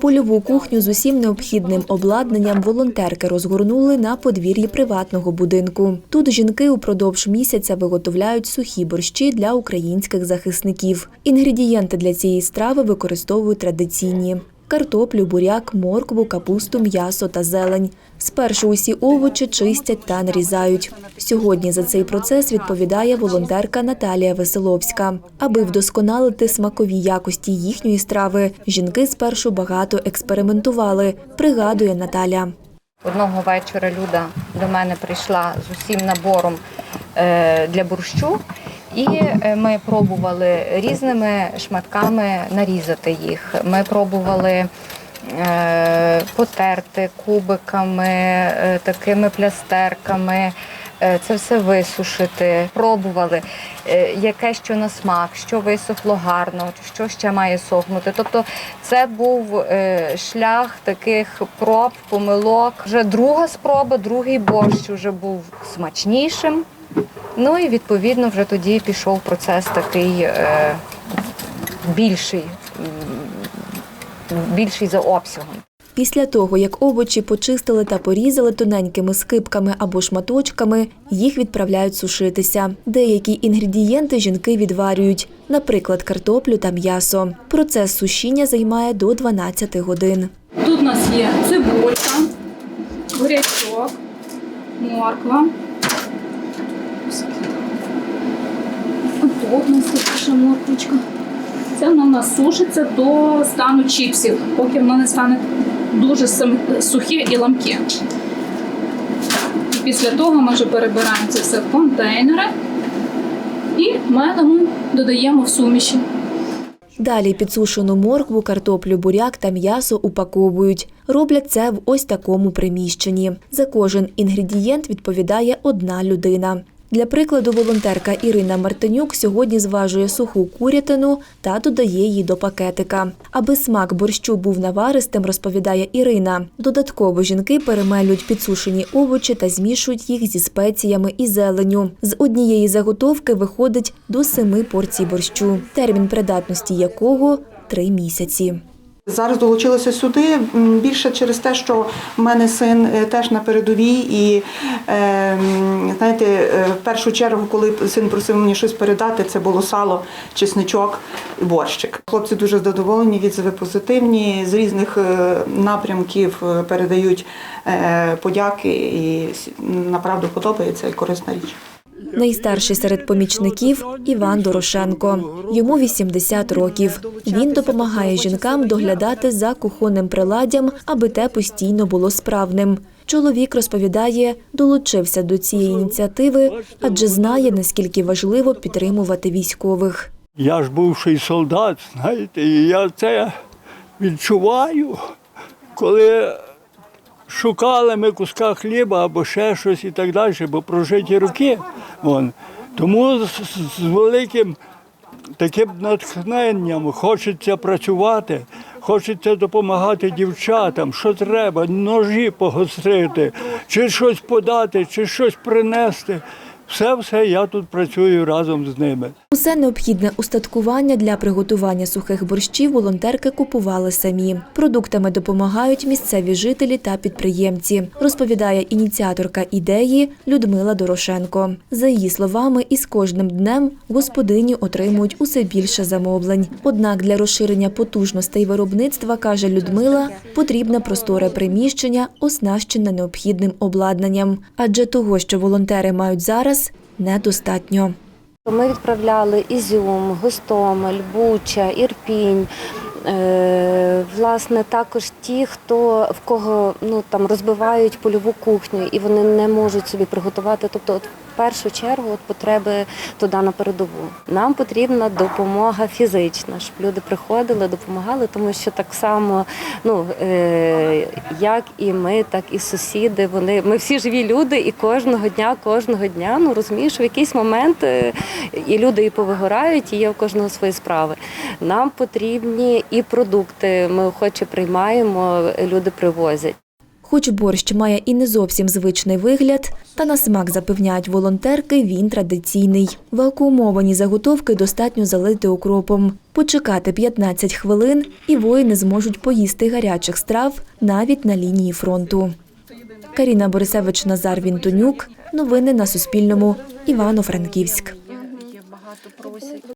Польову кухню з усім необхідним обладнанням волонтерки розгорнули на подвір'ї приватного будинку. Тут жінки упродовж місяця виготовляють сухі борщі для українських захисників. Інгредієнти для цієї страви використовують традиційні. Картоплю, буряк, моркву, капусту, м'ясо та зелень. Спершу усі овочі чистять та нарізають. Сьогодні за цей процес відповідає волонтерка Наталія Веселовська. Аби вдосконалити смакові якості їхньої страви, жінки спершу багато експериментували, пригадує Наталя. Одного вечора Люда до мене прийшла з усім набором е, для борщу, і е, ми пробували різними шматками нарізати їх. Ми пробували е, потерти кубиками, е, такими плястерками. Це все висушити, пробували, яке що на смак, що висохло гарно, що ще має сохнути. Тобто це був шлях таких проб, помилок. Вже друга спроба, другий борщ вже був смачнішим. Ну і відповідно вже тоді пішов процес такий е, більший, більший за обсягом. Після того, як овочі почистили та порізали тоненькими скипками або шматочками, їх відправляють сушитися. Деякі інгредієнти жінки відварюють, наприклад, картоплю та м'ясо. Процес сушіння займає до 12 годин. Тут у нас є цибулька, бурячок, морква. Тут нас морквочка. Це воно у нас сушиться до стану чіпсів, поки воно не стане дуже сухе і ламке. Після того ми вже перебираємо це все в контейнери і медом додаємо в суміші. Далі підсушену моркву, картоплю, буряк та м'ясо упаковують. Роблять це в ось такому приміщенні. За кожен інгредієнт відповідає одна людина. Для прикладу, волонтерка Ірина Мартинюк сьогодні зважує суху курятину та додає її до пакетика. Аби смак борщу був наваристим, розповідає Ірина. Додатково жінки перемелюють підсушені овочі та змішують їх зі спеціями і зеленю. З однієї заготовки виходить до семи порцій борщу, термін придатності якого три місяці. Зараз долучилася сюди більше через те, що в мене син е, теж на передовій, і е, знаєте, е, в першу чергу, коли син просив мені щось передати, це було сало, чесничок борщик. Хлопці дуже задоволені, відзиви позитивні. З різних напрямків передають подяки, і направду подобається і корисна річ. Найстарший серед помічників Іван Дорошенко. Йому 80 років. Він допомагає жінкам доглядати за кухонним приладдям, аби те постійно було справним. Чоловік розповідає, долучився до цієї ініціативи, адже знає, наскільки важливо підтримувати військових. Я ж бувший солдат, знаєте, і я це відчуваю, коли шукали ми куска хліба або ще щось і так далі, бо прожиті роки. Вон. Тому з, з- великим таким натхненням хочеться працювати, хочеться допомагати дівчатам, що треба, ножі погострити, чи щось подати, чи щось принести. Все, все, я тут працюю разом з ними. Усе необхідне устаткування для приготування сухих борщів волонтерки купували самі. Продуктами допомагають місцеві жителі та підприємці, розповідає ініціаторка ідеї Людмила Дорошенко. За її словами, із кожним днем господині отримують усе більше замовлень. Однак для розширення потужностей виробництва, каже Людмила, потрібне просторе приміщення, оснащене необхідним обладнанням. Адже того, що волонтери мають зараз, недостатньо. Ми відправляли Ізюм, Гостомель, Буча, Ірпінь. Е, власне, також ті, хто в кого ну там розбивають польову кухню і вони не можуть собі приготувати. Тобто, от в першу чергу от потреби туди на передову. Нам потрібна допомога фізична, щоб люди приходили, допомагали, тому що так само, ну е, як і ми, так і сусіди. Вони ми всі живі люди, і кожного дня, кожного дня, ну розумієш, в якийсь момент е, і люди і повигорають, і є в кожного свої справи. Нам потрібні і продукти. Ми охоче приймаємо, люди привозять. Хоч борщ має і не зовсім звичний вигляд, та на смак запевняють волонтерки, він традиційний. Вакуумовані заготовки достатньо залити окропом. Почекати 15 хвилин, і воїни зможуть поїсти гарячих страв навіть на лінії фронту. Каріна Борисевич, Назар Вінтонюк. Новини на Суспільному. Івано-Франківськ.